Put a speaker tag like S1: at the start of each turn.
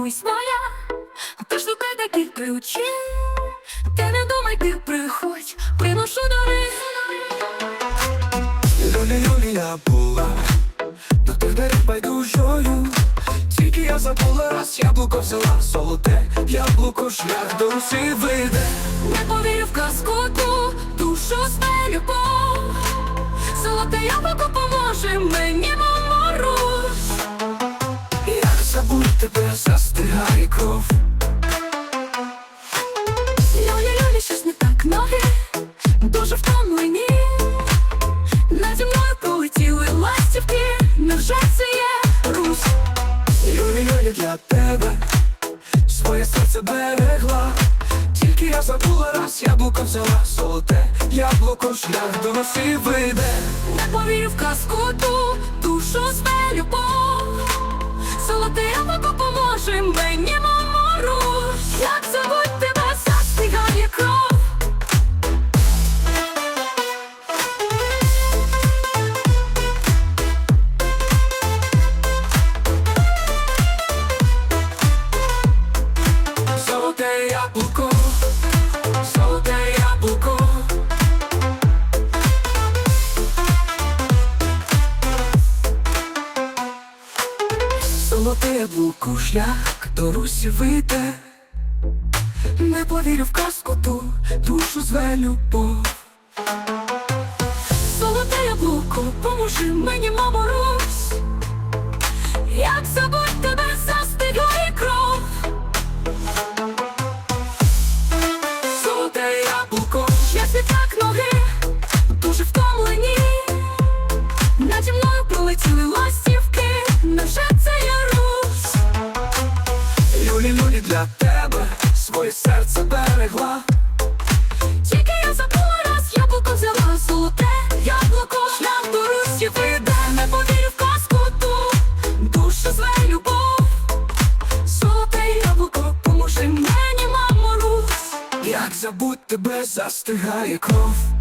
S1: комусь моя, ти шукай такі ключі, ти не думай, ти приходь, приношу дари.
S2: Люлі, Юлія була до тих дерев байдужою. Тільки я забула раз яблуко взяла золоте, яблуко шлях до Русі вийде.
S1: Не повірю в казку ту, душу свою любов. Золоте яблуко поможе мені,
S2: кров.
S1: Люлі, люлі, щось не так ноги, дуже втомлені. Наді мною полетіли ластівки, невже це є Русь?
S2: Юлі, Юлі, для тебе своє серце берегла. Тільки я забула раз яблуко взяла золоте, яблуко шлях до Русі вийде.
S1: Не повірю в казку ту, душу свою любов. Золоте яблуко поможе мені,
S2: Золоте яблуко, золоте яблуко. Золоте яблуко, шлях до Русі вийде. Не повірю в казку душу зве любов.
S1: Золоте яблуко, поможи мені, мамо, русь. Як забудь так ноги, дуже втомлені. Наді мною пролетіли ластівки, невже це я руш?
S2: Люлі, люлі для тебе, своє серце берегла. Забудь тебе застигає кров.